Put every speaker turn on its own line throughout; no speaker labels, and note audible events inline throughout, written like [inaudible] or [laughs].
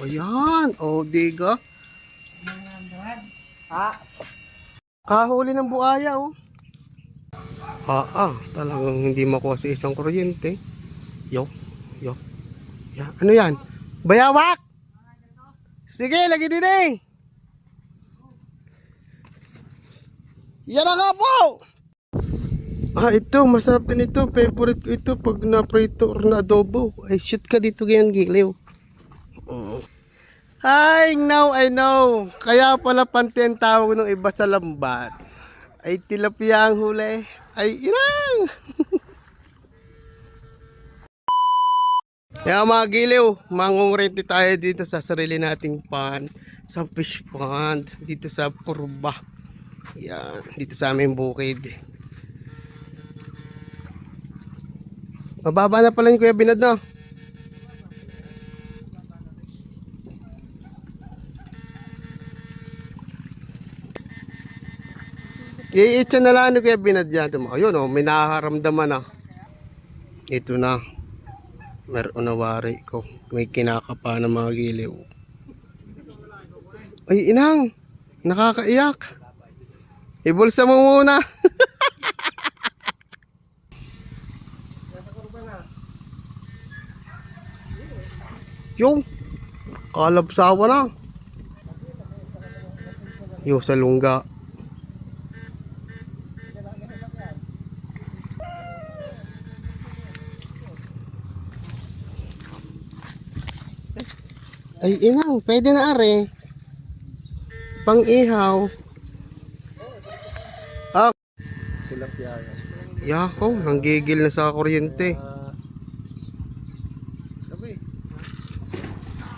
Ayan. O, diga.
Ha?
Kahuli ng buaya, oh. Ah, ah. Talagang hindi makuha sa isang kuryente. Yo. Yo. Ya. Ano yan? Bayawak! Sige, lagi din eh. Yan na nga po! Ah, ito. Masarap din ito. Favorite ko ito pag na-prito or na-adobo. Ay, shoot ka dito ganyan, giliw. Mm. Hi, now I know. Kaya pala panty ang tawag ng iba sa lambat. Ay tilapia ang huli. Ay inang! Kaya [laughs] mga giliw, mangungurente tayo dito sa sarili nating pond. Sa fish pond. Dito sa Purba. Yan. Dito sa aming bukid. Mababa na pala yung Kuya Binad no? Iitsa na lang ano kaya binadyado mo. Ayun oh, may nakaramdaman na. Ito na. Meron na wari ko. May kinakapa ng mga giliw. Ay, inang. Nakakaiyak. Ibulsa mo muna. [laughs] Yung. Kalabsawa na. Yung sa lungga. Inang, pwede na are. Pang ihaw. Ah.
Tilapia.
Yako, nanggigil na sa kuryente.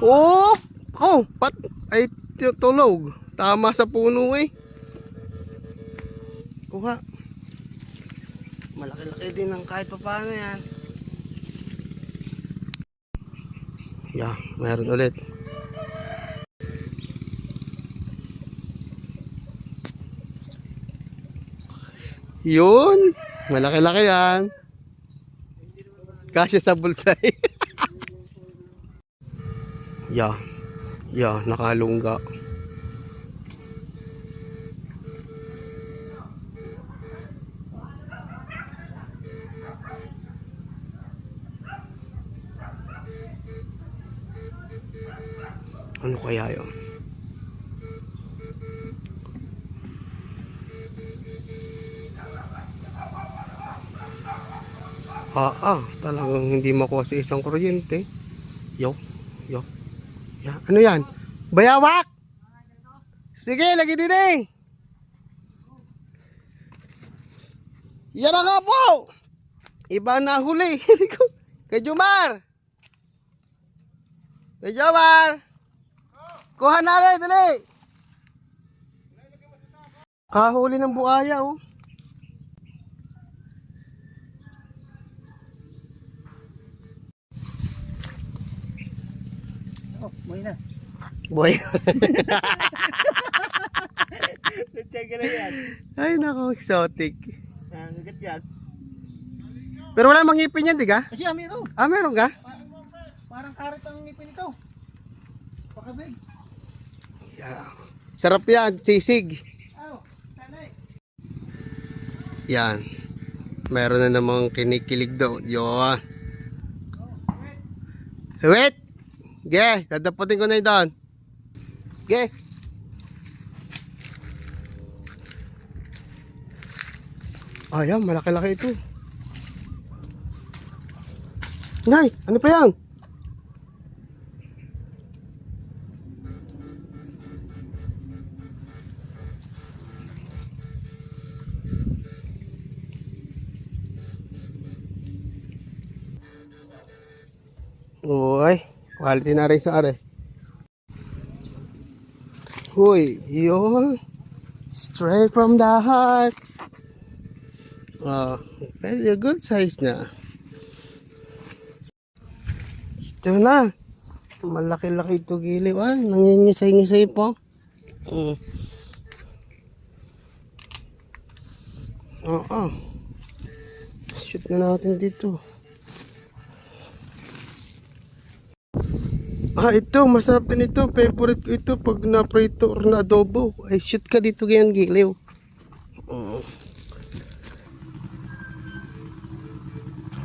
Oh! Oh, pat ay tu- tulog. Tama sa puno eh. Kuha. Malaki-laki din ng kahit pa paano yan. Yeah, meron ulit. Yun. Malaki-laki yan. Kasya sa bulsay. [laughs] Yeah. Yeah, nakalungga. Ano kaya yun? Ah, ah, talagang hindi makuha sa isang kuryente. Yo, yo. Ya, ano yan? Bayawak! Sige, lagi din eh. Yan nga po! Iba na huli. [laughs] Kay Jumar! Kay Jumar! Kuha na rin, dali! Kahuli ng buaya, oh.
Oh, may na.
Boy.
Nagtyaga na yan.
Ay, nako, exotic.
Nagat yan.
Pero wala mang ngipin yan, di ka?
Kasi ah, meron.
Ah, meron ka?
Parang, parang karat ang ngipin ito. Pakabig.
Yeah. Sarap yan, sisig.
Aw, tanay.
Yan. Meron na namang kinikilig daw. Yun. Wait! Ge, dadaputin ko na yun doon. Ge. Ayan, malaki-laki ito. Nay, ano pa yan? Quality na rin sa are. Uy, yun. Straight from the heart. Oh, very good size na. Ito na. Malaki-laki ito giliw. Ah, nangingisay-ngisay po. Mm. Oo. Shoot na natin dito. Ah, ito, masarap din ito. Favorite ko ito pag na-prito or na-adobo. Ay, shoot ka dito ganyan, giliw. Oo.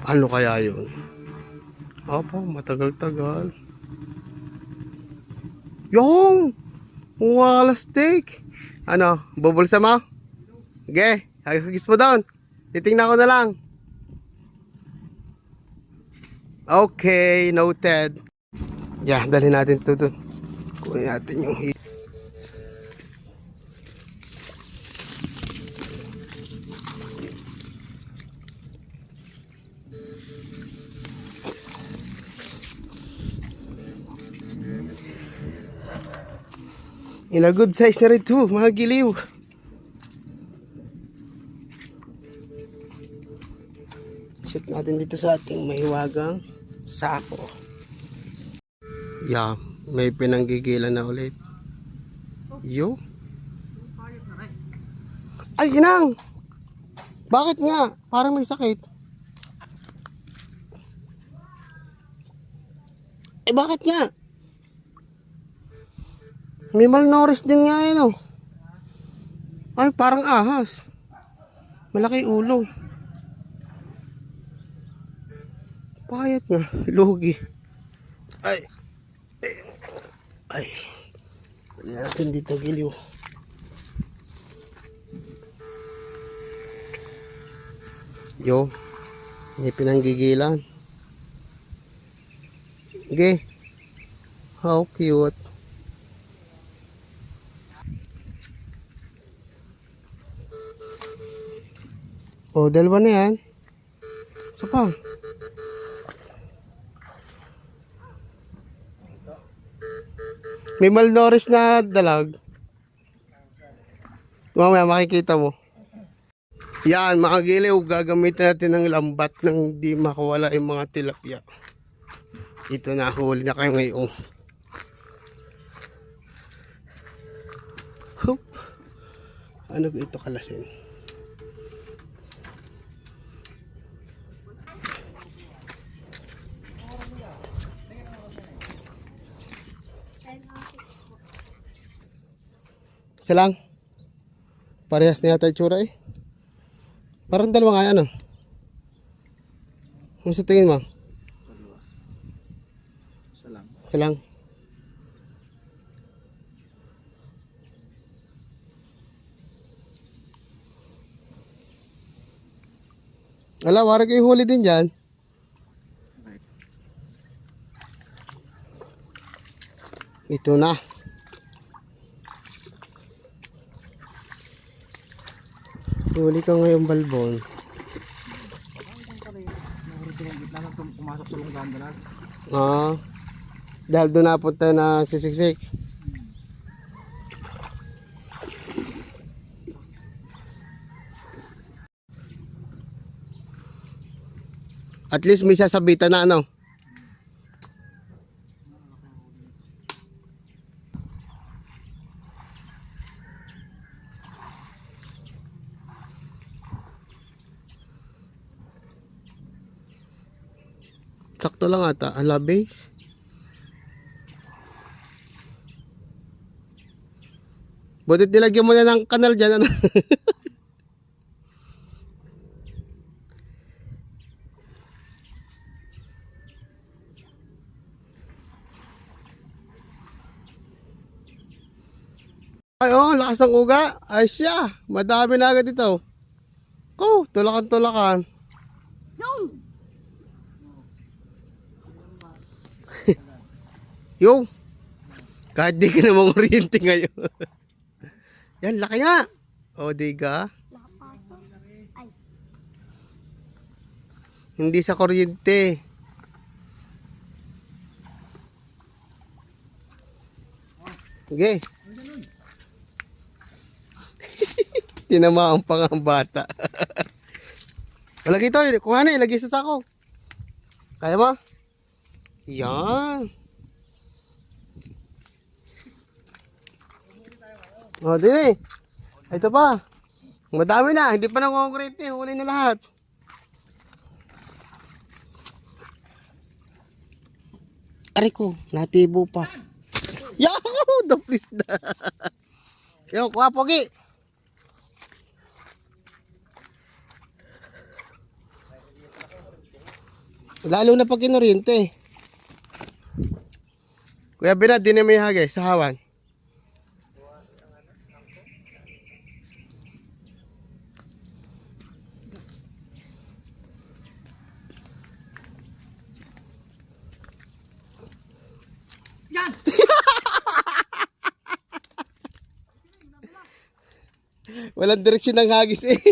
Ano kaya yun? Apo, matagal-tagal. Yung! Wala steak. Ano, bubulsa mo? Sige, hagis mo doon. Titingnan ko na lang. Okay, noted. Yeah, dalhin natin ito doon. Kunin natin yung hit. In a good size na rin ito, mga giliw. Shoot natin dito sa ating mahiwagang sako. Yeah, may pinanggigilan na ulit. Yo. Ay, inang! Bakit nga? Parang may sakit. Eh, bakit nga? May malnourished din nga yun, oh. Ay, parang ahas. Malaki ulo. Payat nga. [laughs] Lugi. Ay. Ay. Lagyan natin dito giliw. Yo. May pinanggigilan. Okay. How cute. Oh, dalawa na yan. Isa pa. May malnourished na dalag. Mamaya makikita mo. Yan, mga giliw, gagamitin natin ng lambat nang di makawala yung mga tilapia. Ito na, huli na kayo ngayon. Hup. Ano ba ito kalasin? Isa lang. Parehas na yata itsura eh. Parang dalawa nga yan ah. Ano sa tingin mo?
Isa lang.
Isa lang. Wala, wari kayo huli din dyan. Ito na. Huli ka ngayong balbon.
Pumasok sa.
Ah. Dahil doon napunta na si Siksik. At least may sasabitan na ano. Sakto lang ata. Ala base. Butit nilagyan mo na ng kanal dyan. Ano? [laughs] Ay, oh, lakas ng uga. Ay, siya. Madami na agad ito. Oh, tulakan-tulakan. Yung. Kahit di ka namang oriente ngayon. [laughs] Yan, laki nga. O, di ka? Hindi sa kuryente. Sige. [laughs] Tinamaan pa nga ang bata. [laughs] Lagi ito, kuha na, ilagay sa sako. Kaya mo? Yan. O, oh, din eh. Ito pa. Madami na. Hindi pa na concrete eh. Huli na lahat. Aray ko, natibo pa. Yahoo! Daplis na. Yo, kuha pogi. Lalo na pag kinuryente. Kuya Binad, di na may hagay sa hawan. Walang direksyon ng hagis eh.
Eh. [laughs]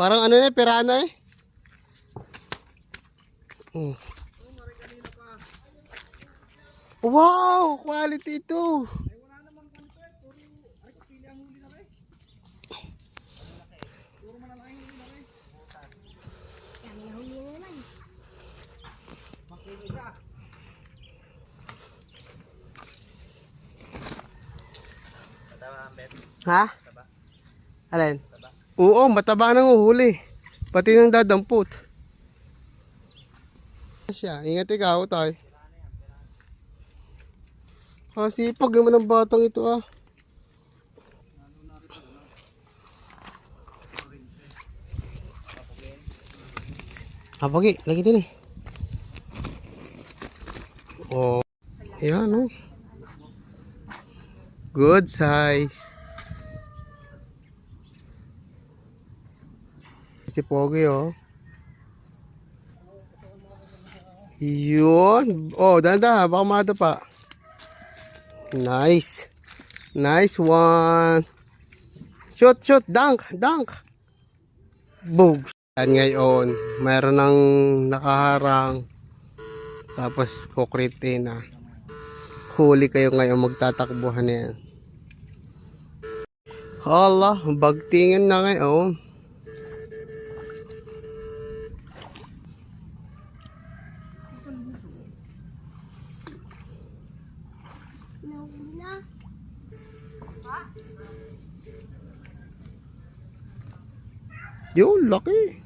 Parang ano na, pirana eh. Mm. Wow! Quality ito!
Ay wala namang kanto eh. Puro, ay pili ang huli na eh. Puro malalaking huli na eh.
Kami na huli na naman.
Makinig isa.
Ha? Alin? Oo, mataba nang uhuli. Pati nang dadampot. Siya, ingat ikaw, tay. Ah, sipag naman ng batang ito ah. Ah, pagi, lagi din eh. Oh. Ayan, oh. Good size. Si Pogi, oh. Yun. Oh, danda. Baka mata pa. Nice. Nice one. Shoot, shoot. Dunk, dunk. Boom. Yan ngayon. Meron ng nakaharang. Tapos kukriti na. Huli kayo ngayon magtatakbuhan na yan. Hala, bagtingin na ngayon.
Nahuli na.
Yun, laki.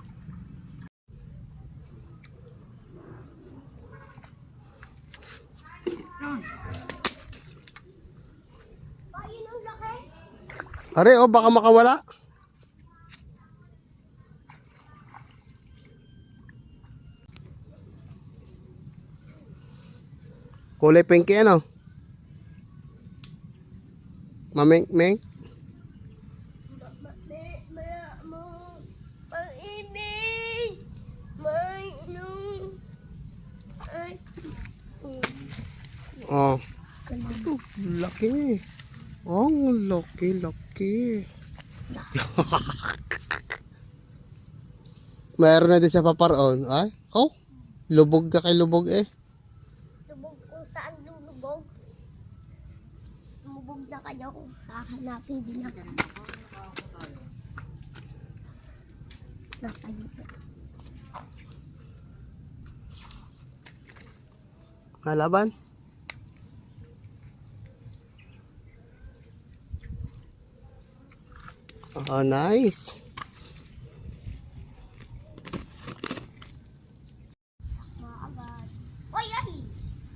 Are, oh, baka makawala. Kulay pinky ano?
Ay,
Oh. Oh, laki. Oh, laki, laki. [laughs] Mayroon na din sa paparoon. Ay, oh. Lubog ka kay lubog eh.
lubog kung saan lulubog. Lumubog na kayo kung hahanapin din ako. Nakayo.
Nalaban? Oh, nice.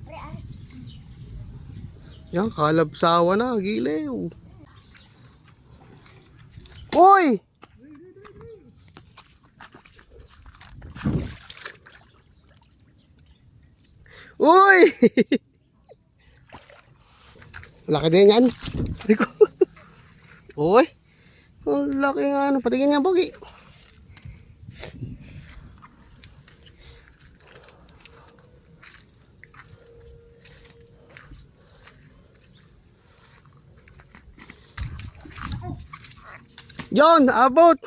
Re, ay.
Yan, kalabsawa na, gilew. Uy! Uy! [laughs] laki din yan. [laughs] Uy! Laki nga ano. Patingin nga, Bogi. Yon, abot.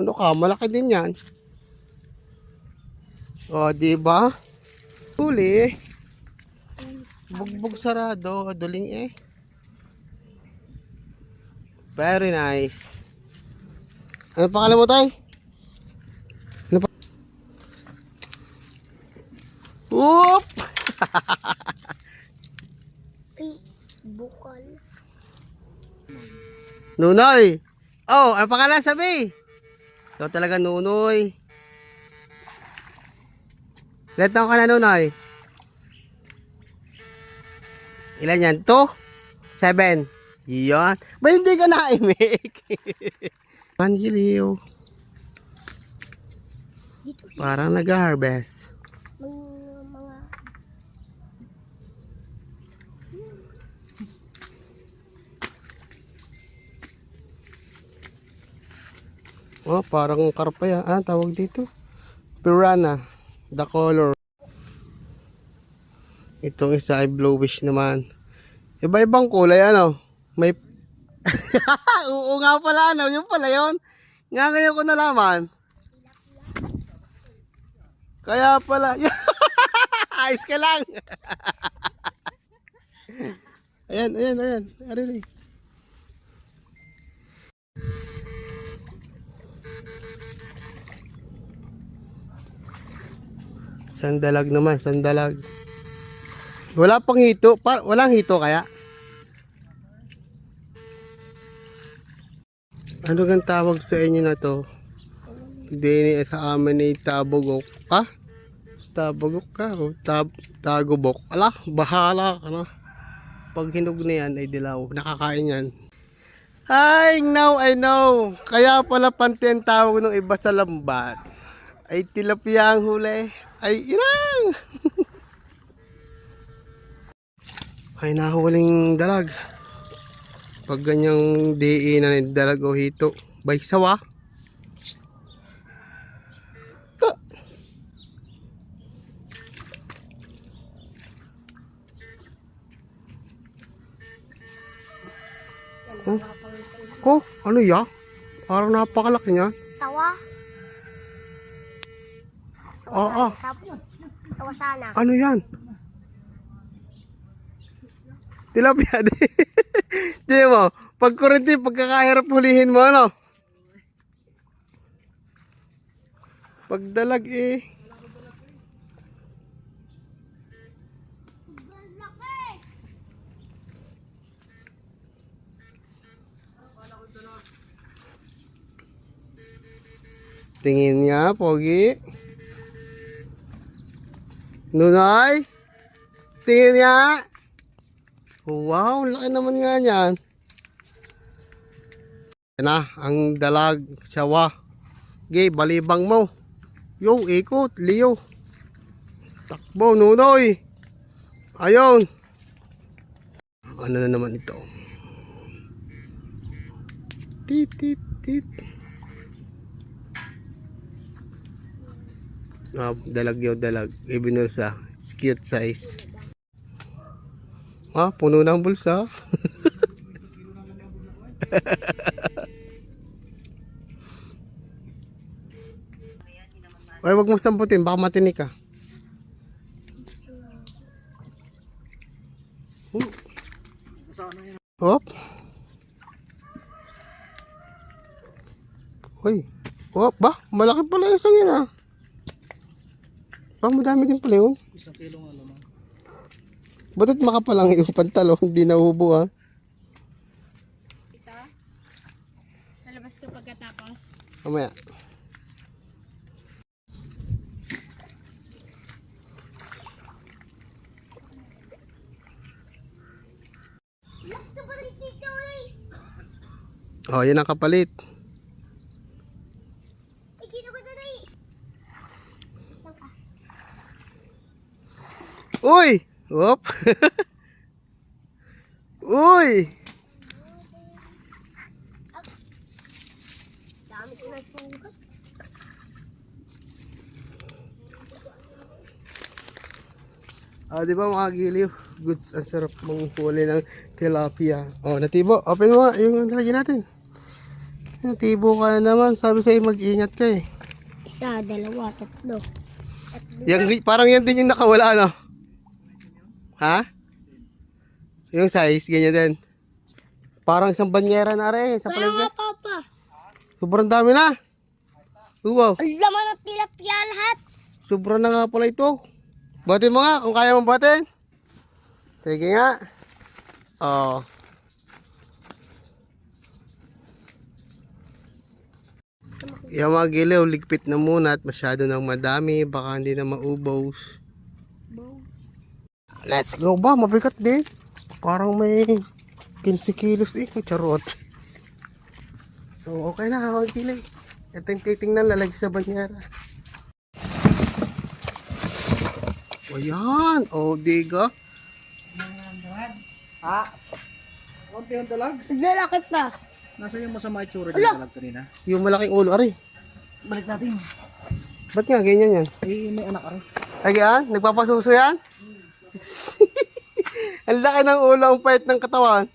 Ano ka, malaki din yan. O, di ba? Huli. Bugbog sarado, duling eh. Very nice. Ano pangalan mo? Ano pa? Whoop! Nunay, Oh, ang pangalan sabi? Ikaw talaga nunoy. Ilan taong ka na nunoy? Ilan yan? Two? Seven? Yan. Ba hindi ka naimik? [laughs] Manhiliw. Parang nag-harvest.
Mga, mga,
Oh, parang karpa yan. Ah, tawag dito. Piranha. The color. Itong isa ay bluish naman. Iba-ibang kulay ano. May... [laughs] Oo nga pala ano. Yung pala yun. Nga ngayon ko nalaman. Kaya pala. [laughs] Ayos ka lang. [laughs] ayan, ayan, ayan. Ayan, Sandalag naman, sandalag. Wala pang hito. Pa, walang hito kaya? Ano gang tawag sa inyo na to? Hindi sa amin ay tabugok. Ha? Tabugok ka o tab tagubok. Ala, bahala ka na. Pag hinog na yan ay dilaw. Nakakain yan. Ay, now I know. Kaya pala panty ang tawag ng iba sa lambat. Ay tilapia ang huli. Ay inang! [laughs] ay nahuling dalag. Pag ganyang DE na dalag o hito. Bay sawa. Ah. Oh. Ko, ano ya? Parang napakalaki niya.
tawa.
Oo.
Tawa, sana.
Ano yan? Tilapia [laughs] di. Di mo, pag kurente, pagkakahirap hulihin mo, ano? Pagdalag eh. Tingin niya, Pogi. Nunay? Tingin niya. Wow, laki naman nga niyan. Yan na, ang dalag, sawa. Gay, balibang mo. Yo, ikot, Leo. Takbo, nunoy. Ayon. Ano na naman ito? Tit, tit, tit. Ah, dalag yun, dalag. Ibinulsa. It's cute size. Ah, puno ng bulsa. [laughs] Ay, wag mo samputin, baka matinik ka. Hop. Uy. Hop, ba? Malaki pala isang yun ah. Ba, madami din pala yun.
Isang kilo nga lamang.
Ba't makapalang yung pantalon, hindi nahubo ah.
Ito. Nalabas ko pagkatapos.
Mamaya. Oh, yan ang kapalit.
Ikito ko na rin.
Hop! Uy! [laughs] Ah, di ba mga giliw? Goods, ang sarap manghuli ng tilapia. Oh, natibo. Open mo yung nalagyan natin. Natibo ka na naman. Sabi sa'yo mag-ingat ka eh.
Isa, dalawa, tatlo. Tatlo.
Yung, parang yan din yung nakawala, no? Ha? Yung size, ganyan din. Parang isang banyera na rin sa
Kaya nga, Papa.
Sobrang dami na. Wow,
Ang laman ng tilapia lahat.
sobrang na nga pala ito. Batin mo nga kung kaya mong batin. Sige nga. Oh. Yung mga giliw, ligpit na muna at masyado nang madami. Baka hindi na maubos. Let's go ba? Mabigat din. Parang may 15 kilos eh. Charot. So, okay na. Mga giliw. Ito yung titingnan. Lalagay sa banyera. O yan. O, diga.
Ha? Konti yung dalag.
Lalaki pa.
Nasa yung masama itsura ng dalag kanina?
Yung malaking ulo. Aray.
Balik natin.
Ba't nga ganyan yan?
Eh, may anak ka rin.
Ay, yan? Nagpapasuso yan? Ang laki ng ulo, ang pait ng katawan.